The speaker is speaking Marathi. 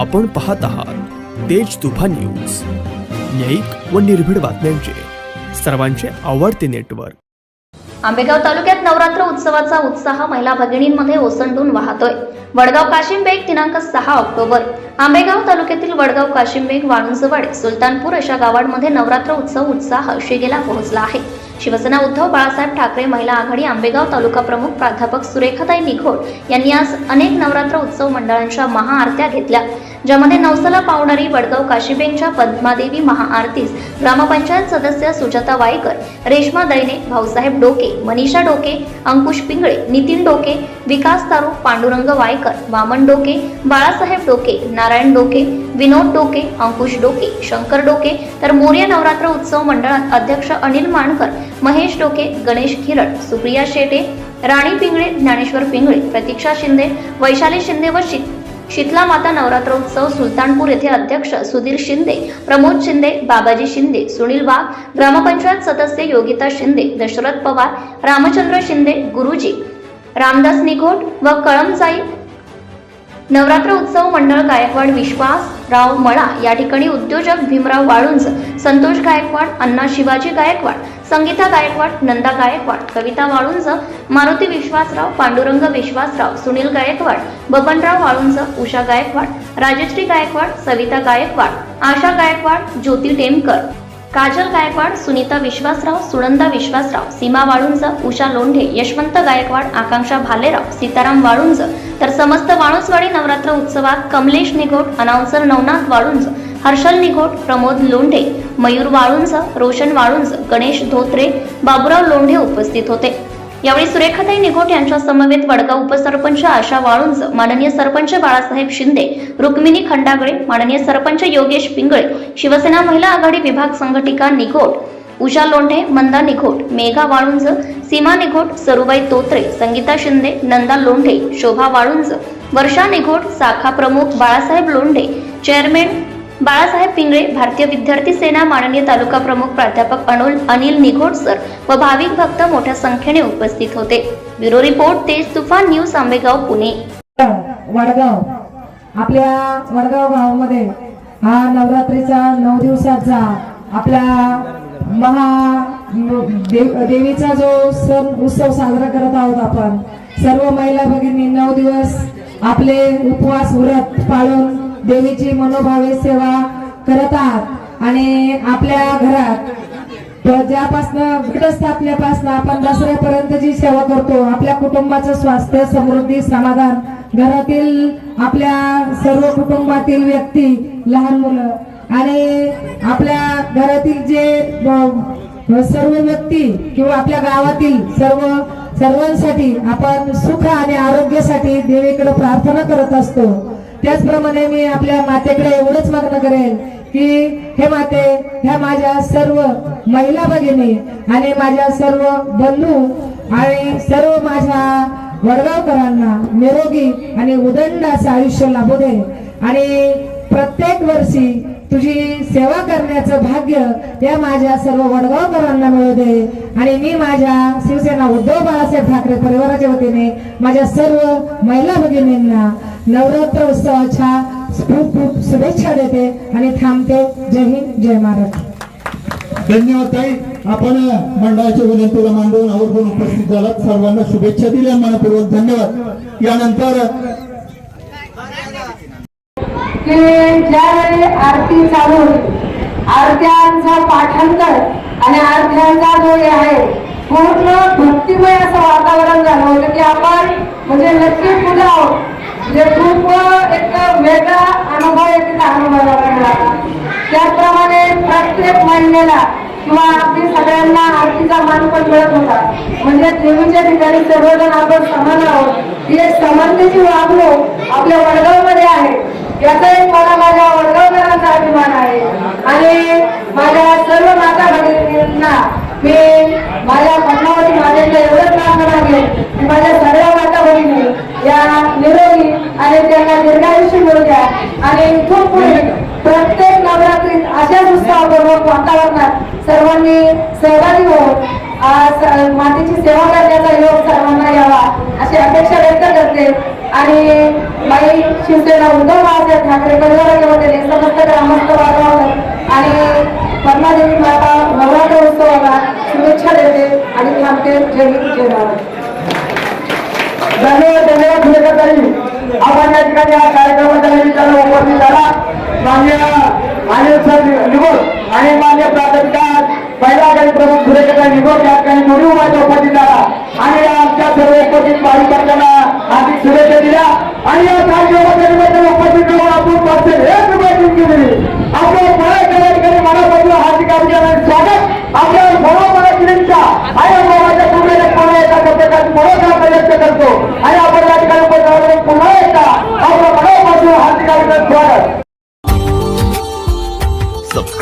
आपण पाहत आहात तेज तुफान न्यूज. न्यायिक व निर्भीड बातम्यांचे. सर्वांचे आवडते नेटवर्क. आंबेगाव तालुक्यात नवरात्र उत्सवाचा उत्साह महिला भगिनींमध्ये ओसंडून वाहतोय. वडगाव काशिमबेग दिनांक सहा ऑक्टोबर. आंबेगाव तालुक्यातील वडगाव काशिमबेग वाळुंजवड सुलतानपूर अशा गावांमध्ये नवरात्र उत्सव उत्साह शिगेला पोहोचला आहे. शिवसेना उद्धव बाळासाहेब ठाकरे महिला आघाडी आंबेगाव तालुका प्रमुख प्राध्यापक सुरेखाताई निघोड यांनी आज अनेक नवरात्र उत्सव मंडळांच्या महाआरत्या घेतल्या. ज्यामध्ये नवसाला पावणारी वडगाव काशीबेंच्या पद्मादेवी महाआरतीस ग्रामपंचायत सदस्य सुजाता वायकर रेश्मा दैने भाऊसाहेब डोके मनीषा डोके अंकुश पिंगळे नितीन डोके विकास तारू पांडुरंग वायकर वामन डोके बाळासाहेब डोके नारायण डोके विनोद डोके अंकुश डोके शंकर डोके तर मोर्या नवरात्र उत्सव मंडळात अध्यक्ष अनिल माणकर महेश डोके गणेश खिरड सुप्रिया शेटे राणी पिंगळे ज्ञानेश्वर पिंगळे प्रतीक्षा शिंदे वैशाली शिंदे व शि शीतला माता नवरात्र उत्सव सुलतानपूर येथे अध्यक्ष सुधीर शिंदे प्रमोद शिंदे बाबाजी शिंदे सुनील वाघ ग्रामपंचायत सदस्य योगिता शिंदे दशरथ पवार रामचंद्र शिंदे गुरुजी रामदास निघोट व कळमसाई. नवरात्र उत्सव मंडळ गायकवाड विश्वास राव मळा या ठिकाणी उद्योजक भीमराव वाळुंज संतोष गायकवाड अण्णा शिवाजी गायकवाड संगीता गायकवाड नंदा गायकवाड कविता वाळुंज मारुती विश्वासराव पांडुरंग विश्वासराव सुनील गायकवाड बबनराव वाळुंज उषा गायकवाड राजश्री गायकवाड सविता गायकवाड आशा गायकवाड ज्योती टेमकर. काजल गायकवाड सुनीता विश्वासराव सुनंदा विश्वासराव सीमा वाळुंज उषा लोंढे यशवंत गायकवाड आकांक्षा भालेराव सीताराम वाळुंज. तर समस्त वाळुंजवाडी नवरात्र उत्सवात कमलेश निघोट अनाउन्सर नवनाथ वाळुंज. हर्षल निघोट प्रमोद लोंढे मयूर वाळुंज रोशन वाळुंज गणेश धोत्रे बाबुराव लोंढे उपस्थित होते. यावेळी सुरेखाताई निघोट यांच्या समवेत वडगाव उपसरपंच आशा वाळुंज माननीय सरपंच बाळासाहेब शिंदे रुक्मिणी खंडागळे माननीय सरपंच योगेश पिंगळे शिवसेना महिला आघाडी विभाग संघटिका निघोट उषा लोंढे मंदा निघोट मेघा वाळुंज सीमा निघोट सरुबाई तोत्रे संगीता शिंदे नंदा लोंढे शोभा वाळुंज वर्षा निघोट शाखा प्रमुख बाळासाहेब लोंढे चेअरमॅन बाळासाहेब पिंगळे भारतीय विद्यार्थी सेना माननीय तालुका प्रमुख प्राध्यापक अनोल अनिल निघोड सर व भाविक भक्त मोठ्या संख्येने उपस्थित होते. ब्युरो रिपोर्ट तेज तुफान न्यूज आंबेगाव पुणे. वडगाव. आपल्या वडगाव गावामध्ये हा नवरात्रीचा नऊ दिवसाचा आपला महा देव- देवीचा जो सण उत्सव साजरा करत आहोत आपण. सर्व महिला भगिनी नऊ दिवस आपले उपवास व्रत पाळून देवीची मनोभावे सेवा करत आहात आणि आपल्या घरात ज्यापासनं घटस्थापनेपासून आपण दसऱ्यापर्यंत जी सेवा करतो आपल्या कुटुंबाचं स्वास्थ्य समृद्धी समाधान घरातील आपल्या सर्व कुटुंबातील व्यक्ती लहान मुलं आणि आपल्या घरातील जे सर्व व्यक्ती किंवा आपल्या गावातील सर्व सर्वांसाठी आपण सुख आणि आरोग्यासाठी देवीकडे प्रार्थना करत असतो. त्याचप्रमाणे मी आपल्या मातेकडे एवढंच मागणं करेन की हे माते ह्या माझ्या सर्व महिला भगिनी आणि माझ्या सर्व बंधू आणि सर्व माझ्या वडगावकरांना निरोगी आणि उदंड असं आयुष्य लाभू दे. आणि प्रत्येक वर्षी तुझी सेवा करण्याचं भाग्य या माझ्या सर्व वडगावकरांना मिळू दे. आणि मी माझ्या शिवसेना उद्धव बाळासाहेब ठाकरे परिवाराच्या वतीने माझ्या सर्व महिला भगिनींना नवरात्र उत्सवाच्या खूप खूप शुभेच्छा देते आणि थांबते. जय हिंद जय महाराष्ट्र धन्यवाद ताई. आपण मंडळाच्या विनंतीला मांडून आवर्जून उपस्थित झालात. सर्वांना शुभेच्छा दिल्या मनपूर्वक धन्यवाद. यानंतर ज्यावेळी आरती चालू आरत्यांचा पाठांतर आणि आरत्यांचा जो हे आहे पूर्ण भक्तिमय असं वातावरण झालं होतं की आपण म्हणजे नक्की फुलं आहोत. जे खूप एक वेगळा अनुभव एक तिथं अनुभवायला मिळाला त्याचप्रमाणे प्रत्येक महिन्याला किंवा आपली सगळ्यांना आरतीचा मान पण मिळत होता. म्हणजे देवीच्या ठिकाणी सर्वजण आपण समान आहोत. ही एक समानतेची वागणूक आपल्या वडगावमध्ये आहे. याचा एक मला माझ्या वडगावकरांचा अभिमान आहे. आणि माझ्या सर्व माता भगिनींना मी माझ्या पद्मावती मातेला एवढंच मागणं मागेल की माझ्या सगळ्या माता भगिनी या निरोगी आणि त्यांना दीर्घायुष्य मिळू द्या आणि इथून पुढे प्रत्येक नवरात्रीत अशाच उत्साहपूर्वक वातावरणात सर्वांनी सहभागी होऊन मातेची सेवा करण्याचा योग सर्वांना यावा अशी अपेक्षा व्यक्त करते. आणि माई शिवसेना उद्धव बाळासाहेब ठाकरे परिवाराच्या वतीने समस्त ग्रामस्थ वातावरण आणि पद्मादेवी माता नवरात्र उत्सवाला शुभेच्छा देते आणि थांबते. जय हिंद, जय भारत. धन्यवाद धन्यवाद ताई आपण या ठिकाणी या कार्यक्रमाच्या निमित्तानं उपस्थित झाला. मान्य अनिल सर निगोर आणि मान्य प्राध्यापिका पहिला आघाडी प्रमुख सुरेखा निगोर या ठिकाणी दोन्ही उभारच्या उपस्थित झाला. आणि आमच्या सर्व उपस्थित कार्यकर्त्यांना हार्दिक शुभेच्छा दिल्या. आणि या कार्यक्रमाच्या निमित्तानं उपस्थित राहून आपण पाचशे एक रुपये जिंकली